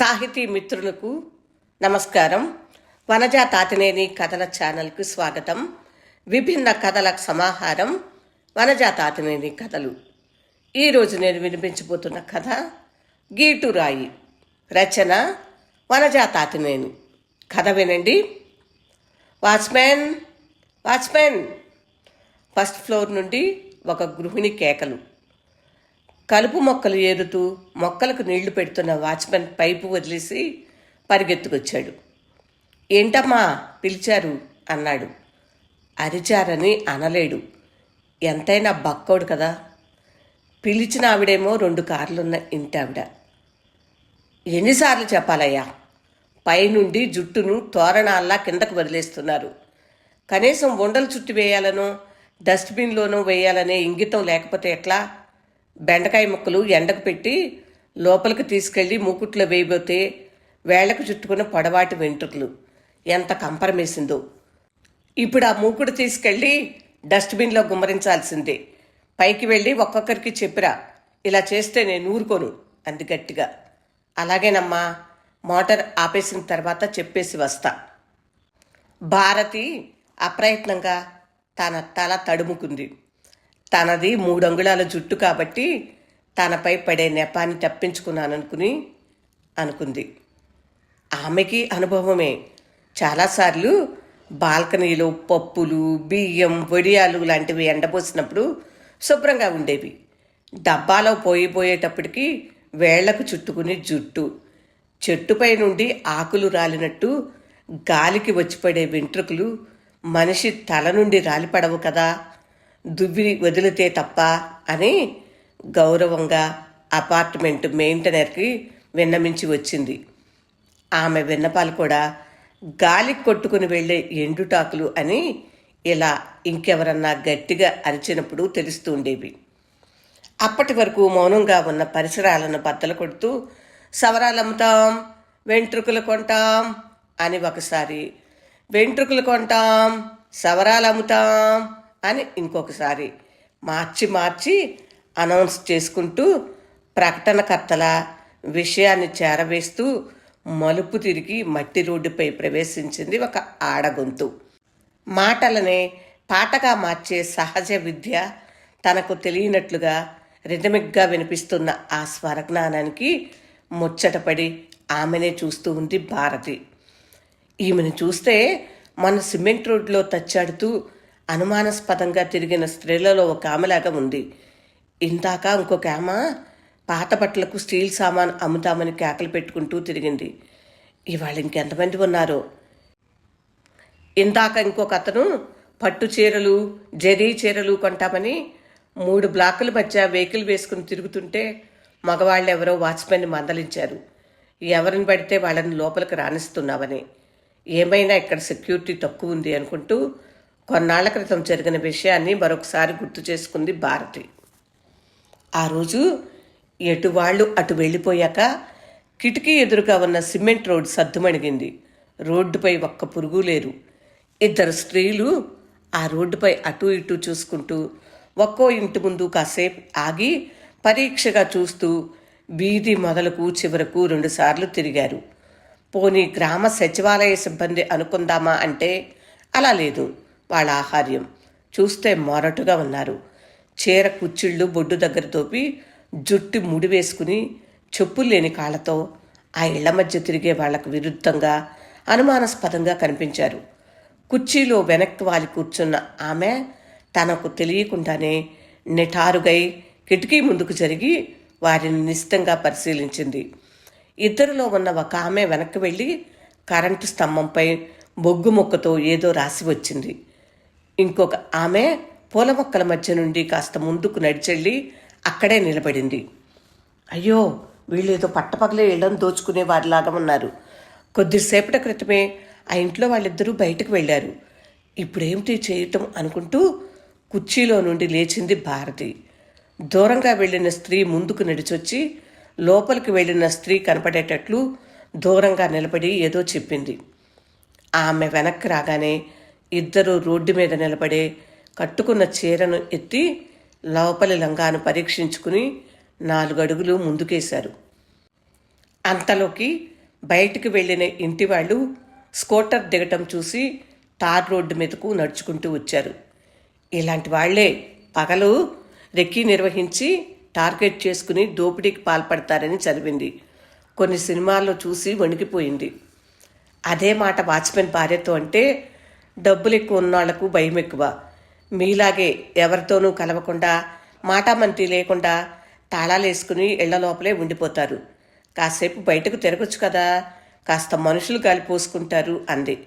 సాహితీ మిత్రులకు నమస్కారం. వనజ తాతినేని కథల ఛానల్కు స్వాగతం. విభిన్న కథల సమాహారం వనజ తాతినేని కథలు. ఈరోజు నేను వినిపించబోతున్న కథ గీటురాయి రచన వనజ తాతినేని. కథ వినండి. Watchman watchman. ఫస్ట్ ఫ్లోర్ నుండి ఒక గృహిణి కేకలు. కలుపు మొక్కలు ఏరుతూ మొక్కలకు నీళ్ళు పెడుతున్న వాచ్మెన్ పైపు వదిలేసి పరిగెత్తుకొచ్చాడు. ఏంటమ్మా? పిలిచారు అన్నాడు. అరిచారని అనలేడు. ఎంతైనా బక్కోడు కదా. పిలిచిన ఆవిడేమో రెండు కార్లున్న ఇంటావిడ. ఎన్నిసార్లు చెప్పాలయ్యా? పైనుండి జుట్టును తోరణాల్లా కిందకు వదిలేస్తున్నారు. కనీసం ఉండలు చుట్టి వేయాలనో డస్ట్బిన్లోనూ వేయాలనే ఇంగితం లేకపోతే ఎట్లా? బెండకాయ ముక్కలు ఎండకు పెట్టి లోపలికి తీసుకెళ్ళి మూకుట్లో వేయబోతే వేళ్ళకు చుట్టుకున్న పొడవాటి వెంట్రుకలు ఎంత కంపరమేసిందో. ఇప్పుడు ఆ మూకుడు తీసుకెళ్ళి డస్ట్బిన్లో గుమ్మరించాల్సిందే. పైకి వెళ్ళి ఒక్కొక్కరికి చెప్పిరా ఇలా చేస్తే నేను ఊరుకోను అంది గట్టిగా. అలాగేనమ్మా మోటార్ ఆపేసిన తర్వాత చెప్పేసి వస్తా. భారతి అప్రయత్నంగా తన తల తడుముకుంది. తనది మూడంగుళాల జుట్టు కాబట్టి తనపై పడే నెపాన్ని తప్పించుకున్నాననుకుని అనుకుంది. ఆమెకి అనుభవమే. చాలాసార్లు బాల్కనీలో పప్పులు బియ్యం వడియాలు లాంటివి ఎండబోసినప్పుడు శుభ్రంగా ఉండేవి. డబ్బాలో పోయిపోయేటప్పటికి వేళ్ళకు చుట్టుకుని జుట్టు. చెట్టుపై నుండి ఆకులు రాలినట్టు గాలికి వచ్చిపడే వెంట్రుకలు మనిషి తల నుండి రాలిపడవు కదా. దువ్వి వదిలితే తప్ప అని గౌరవంగా అపార్ట్మెంట్ మెయింటెనర్కి విన్నమించి వచ్చింది. ఆమె విన్నపాలు కూడా గాలికి కొట్టుకుని వెళ్ళే ఎండుటాకులు అని ఇలా ఇంకెవరన్నా గట్టిగా అరిచినప్పుడు తెలుస్తూ ఉండేవి. అప్పటి వరకు మౌనంగా ఉన్న పరిసరాలను బద్దలు కొడుతూ సవరాలు అమ్ముతాం వెంట్రుకలు కొంటాం అని ఒకసారి వెంట్రుకలు కొంటాం సవరాలు అమ్ముతాం అని ఇంకొకసారి మార్చి మార్చి అనౌన్స్ చేసుకుంటూ ప్రకటనకర్తల విషయాన్ని చేరవేస్తూ మలుపు తిరిగి మట్టి రోడ్డుపై ప్రవేశించింది ఒక ఆడగొంతు. మాటలనే పాటగా మార్చే సహజ విద్య తనకు తెలియనట్లుగా రిథమిక్గా వినిపిస్తున్న ఆ స్వరజ్ఞానానికి ముచ్చటపడి ఆమెనే చూస్తూ ఉంది భారతి. ఈమెను చూస్తే మన సిమెంట్ రోడ్లో తచ్చాడుతూ అనుమానాస్పదంగా తిరిగిన స్త్రీలలో ఒక ఆమెలాగా ఉంది. ఇందాక ఇంకొక ఆమె పాత బట్టలకు స్టీల్ సామాన్ అమ్ముతామని కేకలు పెట్టుకుంటూ తిరిగింది. ఇవాళ ఇంకెంతమంది ఉన్నారో? ఇందాక ఇంకొక అతను పట్టు చీరలు జరీ చీరలు కొంటామని మూడు బ్లాకుల మధ్య వెహికల్ వేసుకుని తిరుగుతుంటే మగవాళ్ళు ఎవరో వాచ్మెన్ మందలించారు. ఎవరిని పడితే వాళ్ళని లోపలికి రాణిస్తున్నామని ఏమైనా ఇక్కడ సెక్యూరిటీ తక్కువ ఉంది అనుకుంటూ కొన్నాళ్ళ క్రితం జరిగిన విషయాన్ని మరొకసారి గుర్తు చేసుకుంది భారతి. ఆ రోజు ఎటు వాళ్ళు అటు వెళ్ళిపోయాక కిటికీ ఎదురుగా ఉన్న సిమెంట్ రోడ్ సద్దుమణిగింది. రోడ్డుపై ఒక్క పురుగు లేరు ఇద్దరు స్త్రీలు ఆ రోడ్డుపై అటు ఇటు చూసుకుంటూ ఒక్కో ఇంటి ముందు కాసేపు ఆగి పరీక్షగా చూస్తూ వీధి మొదలకు చివరకు రెండుసార్లు తిరిగారు. పోనీ గ్రామ సచివాలయ సిబ్బంది అనుకుందామా అంటే అలా లేదు. వాళ్ళ ఆహార్యం. చూస్తే మొరటుగా ఉన్నారు. చీర కుచ్చిళ్ళు బొడ్డు దగ్గర తోపి జుట్టు ముడి వేసుకుని చెప్పులు లేని కాళ్ళతో ఆ ఇళ్ళ మధ్య తిరిగే వాళ్ళకు విరుద్ధంగా అనుమానాస్పదంగా కనిపించారు. కుర్చీలో వెనక్కి వాలి కూర్చున్న ఆమె తనకు తెలియకుండానే నిఠారుగై కిటికీ ముందుకు జరిగి వారిని నిశ్చితంగా పరిశీలించింది. ఇద్దరిలో ఉన్న ఒక ఆమె వెనక్కి వెళ్ళి కరెంటు స్తంభంపై బొగ్గు మొక్కతో ఏదో రాసి వచ్చింది. ఇంకొక ఆమె పూల మొక్కల మధ్య నుండి కాస్త ముందుకు నడిచెళ్ళి అక్కడే నిలబడింది. అయ్యో వీళ్ళేదో పట్టపగలే ఇళ్ళను దోచుకునే వారిలాగా ఉన్నారు. కొద్దిసేపటి క్రితమే ఆ ఇంట్లో వాళ్ళిద్దరూ బయటకు వెళ్ళారు. ఇప్పుడేమిటి చేయటం అనుకుంటూ కుర్చీలో నుండి లేచింది భారతి. దూరంగా వెళ్ళిన స్త్రీ ముందుకు నడిచొచ్చి లోపలికి వెళ్ళిన స్త్రీ కనపడేటట్లు దూరంగా నిలబడి ఏదో చెప్పింది. ఆమె వెనక్కి రాగానే ఇద్దరు రోడ్డు మీద నిలబడే కట్టుకున్న చీరను ఎత్తి లోపలి లంగాను పరీక్షించుకుని నాలుగు అడుగులు ముందుకేశారు. అంతలోకి బయటికి వెళ్ళిన ఇంటి వాళ్ళు స్కూటర్ దిగటం చూసి తార్ రోడ్డు మీదకు నడుచుకుంటూ వచ్చారు. ఇలాంటి వాళ్ళే పగలు రెక్కి నిర్వహించి టార్గెట్ చేసుకుని దోపిడీకి పాల్పడతారని చదివింది. కొన్ని సినిమాల్లో చూసి వణికిపోయింది. అదే మాట వాచ్మెన్ భార్యతో అంటే డబ్బులు ఎక్కువ ఉన్నవాళ్ళకు భయం ఎక్కువ మీలాగే ఎవరితోనూ కలవకుండా మాటామంతి లేకుండా తాళాలు వేసుకుని ఇళ్ళ లోపలే ఉండిపోతారు. కాసేపు బయటకు తిరగచ్చు కదా కాస్త మనుషులు గాలి పోసుకుంటారు అంది.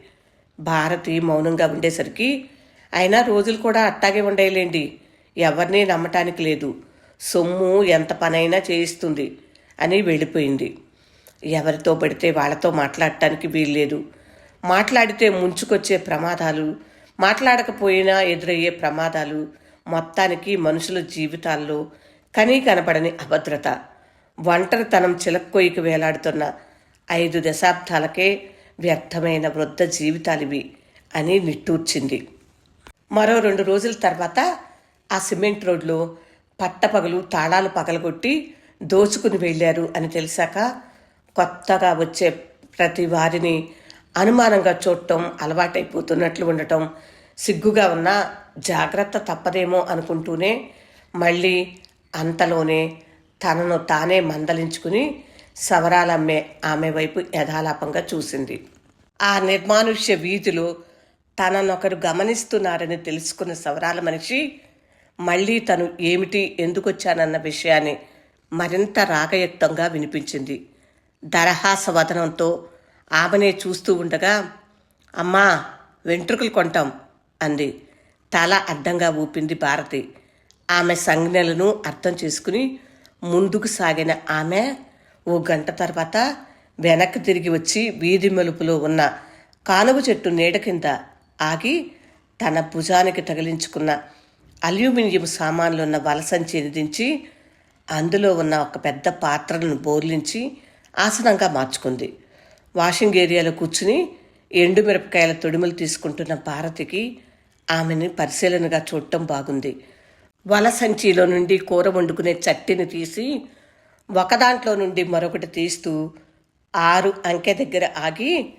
భారతి మౌనంగా ఉండేసరికి అయినా రోజులు కూడా అట్టాగే ఉండేలేండి. ఎవరిని నమ్మటానికి లేదు. సొమ్ము ఎంత పనైనా చేయిస్తుంది అని వెళ్ళిపోయింది. ఎవరితో పడితే వాళ్ళతో మాట్లాడటానికి వీల్లేదు. మాట్లాడితే ముంచుకొచ్చే ప్రమాదాలు మాట్లాడకపోయినా ఎదురయ్యే ప్రమాదాలు మొత్తానికి మనుషుల జీవితాల్లో కనీ కనపడని అభద్రత. ఒంటరితనం చిలక్కొయ్యకు వేలాడుతున్న ఐదు దశాబ్దాలకే వ్యర్థమైన వృద్ధ జీవితాలివి అని నిట్టూర్చింది. మరో రెండు రోజుల తర్వాత ఆ సిమెంట్ రోడ్లో పట్టపగలు తాళాలు పగలగొట్టి దోచుకుని వెళ్ళారు అని తెలిసాక కొత్తగా వచ్చే ప్రతి వారిని అనుమానంగా చూడటం అలవాటైపోతున్నట్లు ఉండటం సిగ్గుగా ఉన్న జాగ్రత్త తప్పదేమో అనుకుంటూనే మళ్ళీ అంతలోనే తనను తానే మందలించుకుని సవరాలమ్మే ఆమె వైపు యథాలాపంగా చూసింది. ఆ నిర్మానుష్య వీధిలో తననొకరు గమనిస్తున్నారని తెలుసుకున్న సవరాల మనిషి మళ్ళీ తను ఏమిటి ఎందుకొచ్చానన్న విషయాన్ని మరింత రాగయుక్తంగా వినిపించింది. దరహాస వదనంతో ఆమెనే చూస్తూ ఉండగా అమ్మా వెంట్రుకలు కొంటాం అంది. తల అడ్డంగా ఊపింది భారతి. ఆమె సంజ్ఞలను అర్థం చేసుకుని ముందుకు సాగిన ఆమె ఓ గంట తర్వాత వెనక్కి తిరిగి వచ్చి వీధి మలుపులో ఉన్న కానుగ చెట్టు నీడ కింద ఆగి తన భుజానికి తగిలించుకున్న అల్యూమినియం సామాన్లున్న వలసంచిని దించి అందులో ఉన్న ఒక పెద్ద పాత్రలను బోర్లించి ఆసనంగా మార్చుకుంది. వాషింగ్ ఏరియాలో కూర్చుని ఎండుమిరపకాయల తొడిమలు తీసుకుంటున్న భారతికి ఆమెని పరిశీలనగా చూడటం బాగుంది. వల సంచిలో నుండి కూర వండుకునే చట్టిని తీసి ఒకదాంట్లో నుండి మరొకటి తీస్తూ ఆరు అంకె దగ్గర ఆగి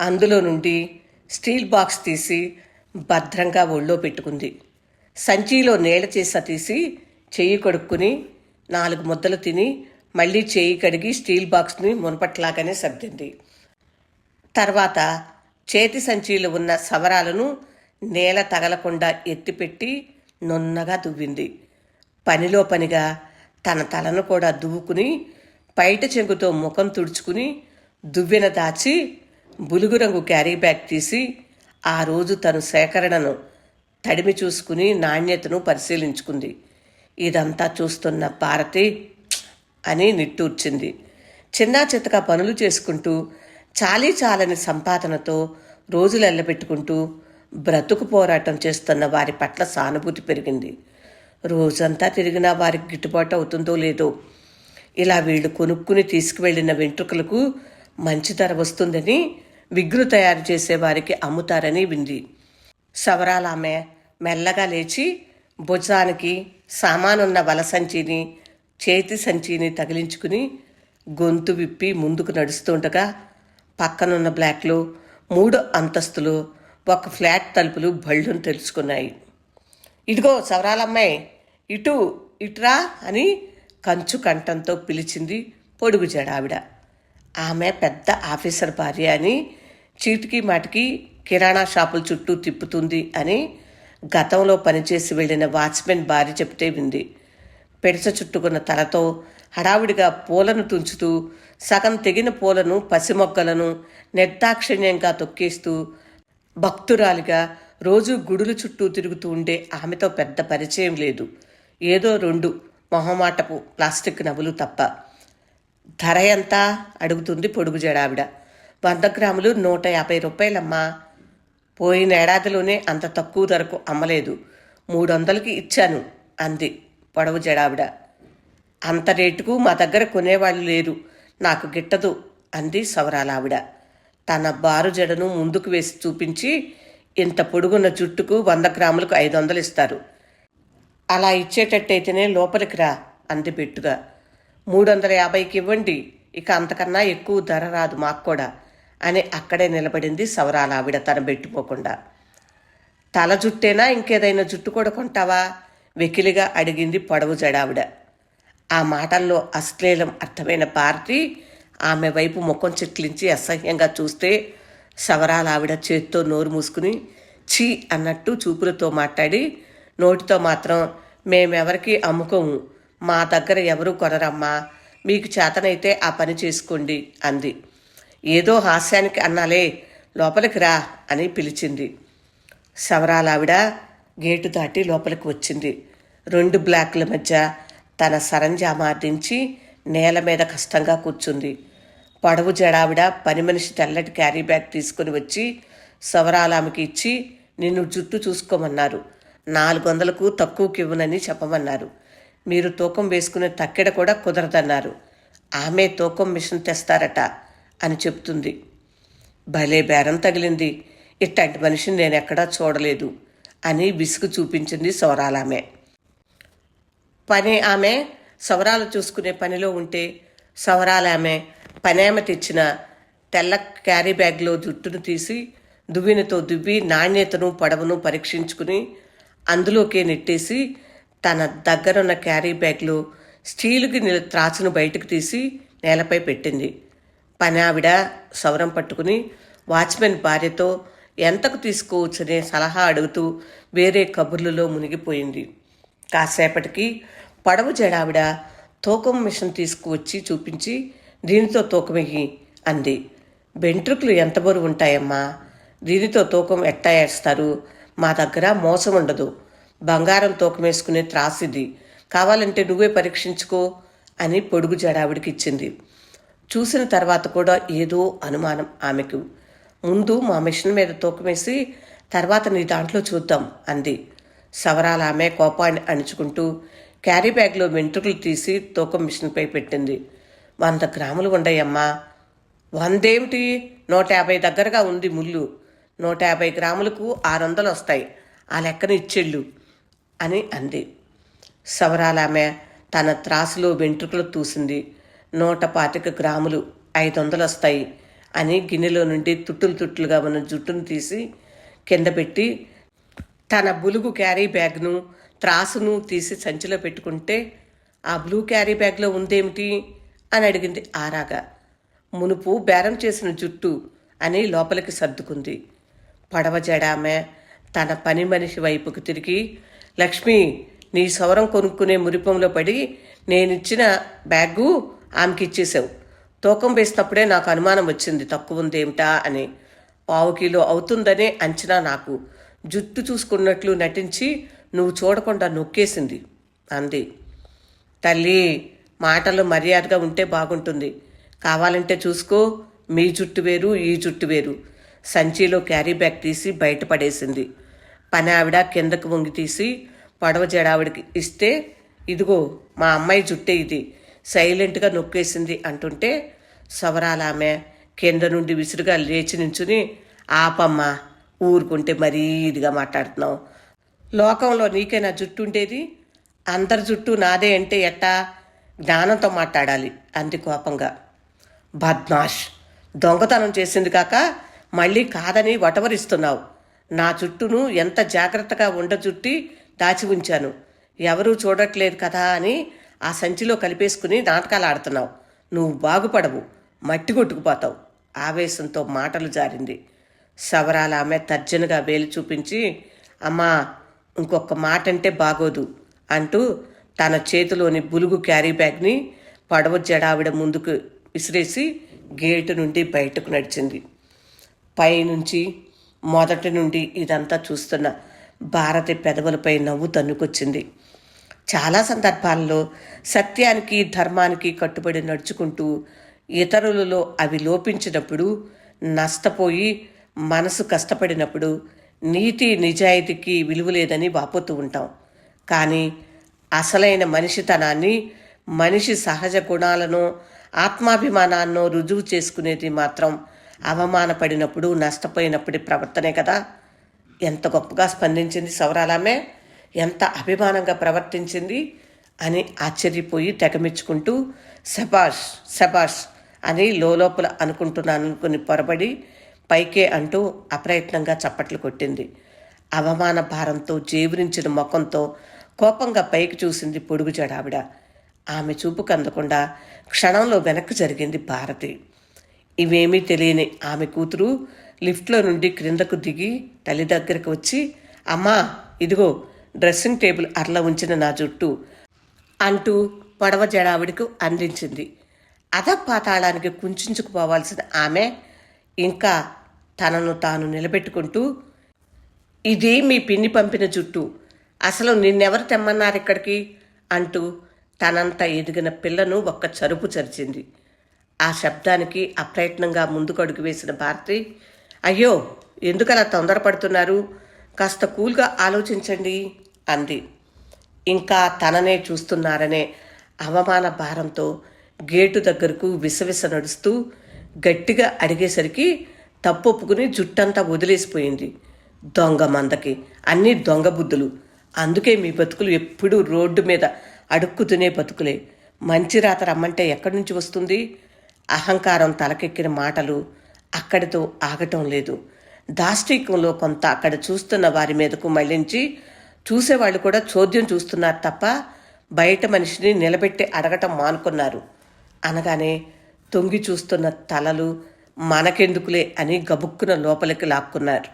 అందులో నుండి స్టీల్ బాక్స్ తీసి భద్రంగా ఒళ్ళో పెట్టుకుంది. సంచిలో నీళ్ళ చేస తీసి చెయ్యి కడుక్కుని నాలుగు ముద్దలు తిని మళ్ళీ చేయి కడిగి స్టీల్ బాక్స్ని మునపట్లాగానే సర్దింది. తర్వాత చేతి సంచిలో ఉన్న సవరాలను నేల తగలకుండా ఎత్తిపెట్టి నున్నగా దువ్వింది. పనిలో పనిగా తన తలను కూడా దువ్వుకుని పైట చెంగుతో ముఖం తుడుచుకుని దువ్వెన దాచి బులుగు రంగు క్యారీ బ్యాగ్ తీసి ఆ రోజు తను సేకరణను తడిమి చూసుకుని నాణ్యతను పరిశీలించుకుంది. ఇదంతా చూస్తున్న భారతి అని నిట్టూర్చింది. చిన్నా చితక పనులు చేసుకుంటూ చాలీ చాలని సంపాదనతో రోజులు ఎల్లబెట్టుకుంటూ బ్రతుకు పోరాటం చేస్తున్న వారి పట్ల సానుభూతి పెరిగింది. రోజంతా తిరిగినా వారికి గిట్టుబాటు అవుతుందో లేదో ఇలా వీళ్ళు కొనుక్కుని తీసుకువెళ్ళిన వెంట్రుకలకు మంచి ధర వస్తుందని విగ్గు తయారు చేసే వారికి అమ్ముతారని వింది. సవరాలామె మెల్లగా లేచి భుజానికి సామానున్న వల సంచిని చేతి సంచిని తగిలించుకుని గొంతు విప్పి ముందుకు నడుస్తుండగా పక్కనున్న బ్లాక్లో మూడు అంతస్తులు ఒక ఫ్లాట్ తలుపులు బళ్ళును తెలుసుకున్నాయి. ఇదిగో సవరాలమ్మాయి ఇటు ఇట్రా అని కంచు కంఠంతో పిలిచింది పొడుగు జడావిడ. ఆమె పెద్ద ఆఫీసర్ భార్య అని చీటికి మాటికి కిరాణా షాపుల చుట్టూ తిప్పుతుంది అని గతంలో పనిచేసి వెళ్ళిన వాచ్మెన్ భార్య చెప్తే వింది. పెడస చుట్టుకున్న తలతో హడావుడిగా పూలను తుంచుతూ సగం తెగిన పూలను పసిమొక్కలను నిర్దాక్షిణ్యంగా తొక్కేస్తూ భక్తురాలిగా రోజు గుడులు చుట్టూ తిరుగుతూ ఉండే ఆమెతో పెద్ద పరిచయం లేదు. ఏదో రెండు మొహమాటపు ప్లాస్టిక్ నవ్వులు తప్ప. ధర ఎంత? అడుగుతుంది పొడుగు జడావిడ. వంద గ్రాములు నూట యాభై రూపాయలమ్మా. పోయిన ఏడాదిలోనే అంత తక్కువ ధరకు అమ్మలేదు. మూడు వందలకి ఇచ్చాను అంది పొడవు జడావిడ. అంత రేటుకు మా దగ్గర కొనేవాళ్ళు లేరు. నాకు గిట్టదు అంది సవరాలావిడ. తన బారు జడను ముందుకు వేసి చూపించి ఇంత పొడుగున్న జుట్టుకు వంద గ్రాములకు ఐదు వందలు ఇస్తారు. అలా ఇచ్చేటట్టయితేనే లోపలికి రా అంది బిట్టుగా. మూడు వందల యాభైకి ఇవ్వండి ఇక అంతకన్నా ఎక్కువ ధర రాదు మాకు కూడా అని అక్కడే నిలబడింది సవరాల ఆవిడ తన పెట్టుకోకుండా తల జుట్టేనా ఇంకేదైనా జుట్టు కూడా కొంటావా? వెకిలిగా అడిగింది పొడవు జడావిడ. ఆ మాటల్లో అశ్లీలం అర్థమైన పార్టీ ఆమె వైపు ముఖం చిట్లించి అసహ్యంగా చూస్తే శవరాల ఆవిడ చేత్తో నోరు మూసుకుని ఛీ అన్నట్టు చూపులతో మాట్లాడి నోటితో మాత్రం మేమెవరికి అమ్ముకోము. మా దగ్గర ఎవరూ కొనరమ్మా. మీకు చేతనైతే ఆ పని చేసుకోండి అంది. ఏదో హాస్యానికి అన్నాలే లోపలికి రా అని పిలిచింది. సవరాలావిడ గేటు దాటి లోపలికి వచ్చింది. రెండు బ్లాక్ల మధ్య తన సరంజామా నేల మీద కష్టంగా కూర్చుంది. పొడవు జడావిడ పని మనిషి తెల్లటి క్యారీ బ్యాగ్ తీసుకుని వచ్చి సవరాలామెకి ఇచ్చి నిన్ను జుట్టు చూసుకోమన్నారు. నాలుగు వందలకు తక్కువకి ఇవ్వనని చెప్పమన్నారు. మీరు తూకం వేసుకునే తక్కెడ కూడా కుదరదన్నారు. ఆమె తూకం మిషన్ తెస్తారట అని చెప్తుంది. భలే బేరం తగిలింది. ఇట్లాంటి మనిషిని నేను ఎక్కడా చూడలేదు అని విసుగు చూపించింది సోరాలామే పని ఆమె సవరాలు చూసుకునే పనిలో ఉంటే సవరాలు ఆమె పనేమ తెచ్చిన తెల్ల క్యారీ బ్యాగ్లో జుట్టును తీసి దువ్వినతో దువ్వి నాణ్యతను పడవను పరీక్షించుకుని అందులోకే నెట్టేసి తన దగ్గరున్న క్యారీ బ్యాగ్లో స్టీలుకి త్రాచును బయటకు తీసి నేలపై పెట్టింది. పని ఆవిడ సౌరం పట్టుకుని వాచ్మెన్ భార్యతో ఎంతకు తీసుకోవచ్చనే సలహా అడుగుతూ వేరే కబుర్లలో మునిగిపోయింది. కాసేపటికి పడవ జడావిడ తూకం మిషన్ తీసుకువచ్చి చూపించి దీనితో తూకమిగి అంది. వెంట్రుకలు ఎంత బరువు ఉంటాయమ్మా? దీనితో తూకం ఎట్టా వేస్తారు మా దగ్గర మోసం ఉండదు. బంగారం తూకం వేసుకునే త్రాసిది కావాలంటే నువ్వే పరీక్షించుకో అని పొడుగు జడావిడికి ఇచ్చింది. చూసిన తర్వాత కూడా ఏదో అనుమానం ఆమెకు. ముందు మా మిషన్ మీద తూకమేసి తర్వాత నీ దాంట్లో చూద్దాం అంది. సవరాల ఆమె కోపాన్ని అణుచుకుంటూ క్యారీ బ్యాగ్లో వెంట్రుకలు తీసి తూకం మిషన్పై పెట్టింది. వంద గ్రాములు ఉండయమ్మా. వందేమిటి? నూట యాభై దగ్గరగా ఉంది ముళ్ళు. నూట యాభై గ్రాములకు ఆరు వందలు వస్తాయి. ఆ లెక్కన ఇచ్చెళ్ళు అని అంది. సవరాలామె తన త్రాసులో వెంట్రుకలు తూసింది. నూట పాతిక గ్రాములు ఐదు వందలు వస్తాయి అని గిన్నెలో నుండి తుట్టులు తుట్టులుగా ఉన్న జుట్టును తీసి కింద పెట్టి తన బులుగు క్యారీ బ్యాగ్ను త్రాసును తీసి సంచిలో పెట్టుకుంటే ఆ బ్లూ క్యారీ బ్యాగ్లో ఉందేమిటి? అని అడిగింది ఆరాగా. మునుపు బేరం చేసిన జుట్టు అని లోపలికి సర్దుకుంది. పడవ జడామె తన పని మనిషి వైపుకు తిరిగి లక్ష్మి నీ సౌరం కొనుక్కునే మురిపంలో పడి నేనిచ్చిన బ్యాగు ఆమెకి ఇచ్చేసావు తూకం వేసినప్పుడే నాకు అనుమానం వచ్చింది తక్కువ ఉందేమిటా? అని. పావు కిలో అవుతుందనే అంచనా నాకు. జుట్టు చూసుకున్నట్లు నటించి నువ్వు చూడకుండా నొక్కేసింది. అంది. తల్లి మాటలు మర్యాదగా ఉంటే బాగుంటుంది. కావాలంటే చూసుకో మీ జుట్టు వేరు ఈ జుట్టు వేరు. సంచిలో క్యారీ బ్యాగ్ తీసి బయటపడేసింది పని ఆవిడ కిందకు వంగి తీసి పొడవ జడావిడికి ఇస్తే ఇదిగో మా అమ్మాయి జుట్టే ఇది. సైలెంట్గా నొక్కేసింది అంటుంటే సవరాలామె కింద నుండి విసురుగా లేచి నించుని ఆపమ్మా ఊరుకుంటే మరీ ఇదిగా మాట్లాడుతున్నావు. లోకంలో నీకే నా జుట్టు ఉండేది? అందరి జుట్టు నాదే అంటే ఎట్టా? జ్ఞానంతో మాట్లాడాలి అంది కోపంగా. బద్మాష్ దొంగతనం చేసింది కాక మళ్ళీ కాదని వటవరిస్తున్నావు. నా జుట్టును ఎంత జాగ్రత్తగా ఉండ జుట్టి దాచి ఉంచాను. ఎవరూ చూడట్లేదు కదా అని ఆ సంచిలో కలిపేసుకుని నాటకాలు ఆడుతున్నావు. నువ్వు బాగుపడవు మట్టి కొట్టుకుపోతావు. ఆవేశంతో మాటలు జారింది. సవరాల ఆమె తర్జనగా వేలు చూపించి అమ్మా ఇంకొక మాట అంటే బాగోదు అంటూ తన చేతిలోని బులుగు క్యారీ బ్యాగ్ని పడవ జడావిడ ముందుకు విసిరేసి గేటు నుండి బయటకు నడిచింది. పైనుంచి మొదటి నుండి ఇదంతా చూస్తున్న భారతి పెదవులపై నవ్వు తన్నుకొచ్చింది. చాలా సందర్భాల్లో సత్యానికి ధర్మానికి కట్టుబడి నడుచుకుంటూ ఇతరులలో అవి లోపించినప్పుడు నష్టపోయి మనసు కష్టపడినప్పుడు నీతి నిజాయితీకి విలువ లేదని వాపోతూ ఉంటాం. కానీ అసలైన మనిషితనాన్ని మనిషి సహజ గుణాలను ఆత్మాభిమానాన్నో రుజువు చేసుకునేది మాత్రం అవమానపడినప్పుడు నష్టపోయినప్పుడు ప్రవర్తనే కదా. ఎంత గొప్పగా స్పందించింది సవరాలామే ఎంత అభిమానంగా ప్రవర్తించింది అని ఆశ్చర్యపోయి తెగమెచ్చుకుంటూ శబాష్ శబాష్ అని లోపల అనుకుంటున్నాను అనుకుని పొరబడి పైకే అంటూ అప్రయత్నంగా చప్పట్లు కొట్టింది. అవమాన భారంతో జేవురించిన ముఖంతో కోపంగా పైకి చూసింది పొడుగు జడావిడ. ఆమె చూపుకు అందకుండా క్షణంలో వెనక్కి జరిగింది భారతి. ఇవేమీ తెలియని ఆమె కూతురు లిఫ్ట్లో నుండి క్రిందకు దిగి తల్లి దగ్గరకు వచ్చి అమ్మా ఇదిగో డ్రెస్సింగ్ టేబుల్ అర్ల ఉంచిన నా జుట్టు అంటూ పొడవ జడావిడికి అందించింది. అధపాతాళానికి కుంచుకుపోవాల్సిన ఆమె ఇంకా తనను తాను నిలబెట్టుకుంటూ ఇది మీ పిన్ని పంపిన జుట్టు. అసలు నిన్నెవరు తెమ్మన్నారు ఇక్కడికి? అంటూ తనంత ఎదిగిన పిల్లను ఒక్క చరుపు చరిచింది. ఆ శబ్దానికి అప్రయత్నంగా ముందుకడుగు వేసిన భారతి అయ్యో ఎందుకలా తొందరపడుతున్నారు? కాస్త కూల్గా ఆలోచించండి అంది. ఇంకా తననే చూస్తున్నారనే అవమాన భారంతో గేటు దగ్గరకు విసవిస నడుస్తూ గట్టిగా అడిగేసరికి తప్పొప్పుకుని జుట్టంతా వదిలేసిపోయింది దొంగ మందకి. అన్నీ దొంగ బుద్ధులు. అందుకే మీ బతుకులు ఎప్పుడూ రోడ్డు మీద అడుక్కుతునే బతుకులే. మంచి రాత రమ్మంటే ఎక్కడి నుంచి వస్తుంది? అహంకారం తలకెక్కిన మాటలు అక్కడితో ఆగటం లేదు. దాష్టీకంలో కొంత అక్కడ చూస్తున్న వారి మీదకు మళ్ళించి చూసేవాళ్ళు కూడా చోద్యం చూస్తున్నారు తప్ప బయట మనిషిని నిలబెట్టి అడగటం మానుకున్నారు. అనగానే తొంగి చూస్తున్న తలలు మనకెందుకులే అని గబుక్కున లోపలికి లాక్కున్నారు.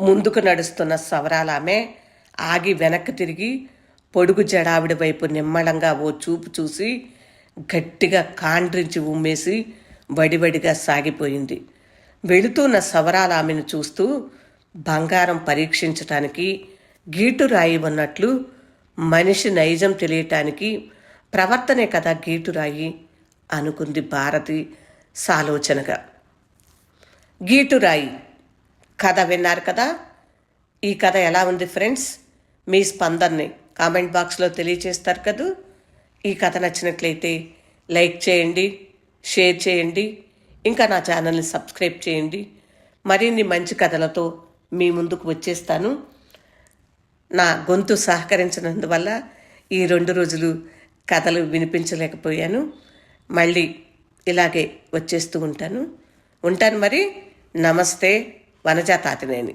ముందుకు నడుస్తున్న సవరాలామె ఆగి వెనక్కి తిరిగి పొడుగు జడావిడి వైపు నిమ్మళంగా ఓ చూపు చూసి గట్టిగా కాండ్రించి ఉమ్మేసి వడివడిగా సాగిపోయింది. వెళుతున్న సవరాలామెను చూస్తూ బంగారం పరీక్షించటానికి గీటు రాయి ఉన్నట్లు మనిషి నైజం తెలియటానికి ప్రవర్తనే కదా గీటురాయి అనుకుంది భారతి సాలోచనగా. గీటురాయి కథ విన్నారు కదా? ఈ కథ ఎలా ఉంది ఫ్రెండ్స్? మీ స్పందనని కామెంట్ బాక్స్లో తెలియచేస్తారు కదూ? ఈ కథ నచ్చినట్లయితే లైక్ చేయండి షేర్ చేయండి ఇంకా నా ఛానల్ని సబ్స్క్రైబ్ చేయండి. మరిన్ని మంచి కథలతో మీ ముందుకు వచ్చేస్తాను. నా గొంతు సహకరించినందువల్ల ఈ రెండు రోజులు కథలు వినిపించలేకపోయాను. మళ్ళీ ఇలాగే వచ్చేస్తూ ఉంటాను. ఉంటాను మరి. నమస్తే. వనజా తాతినేని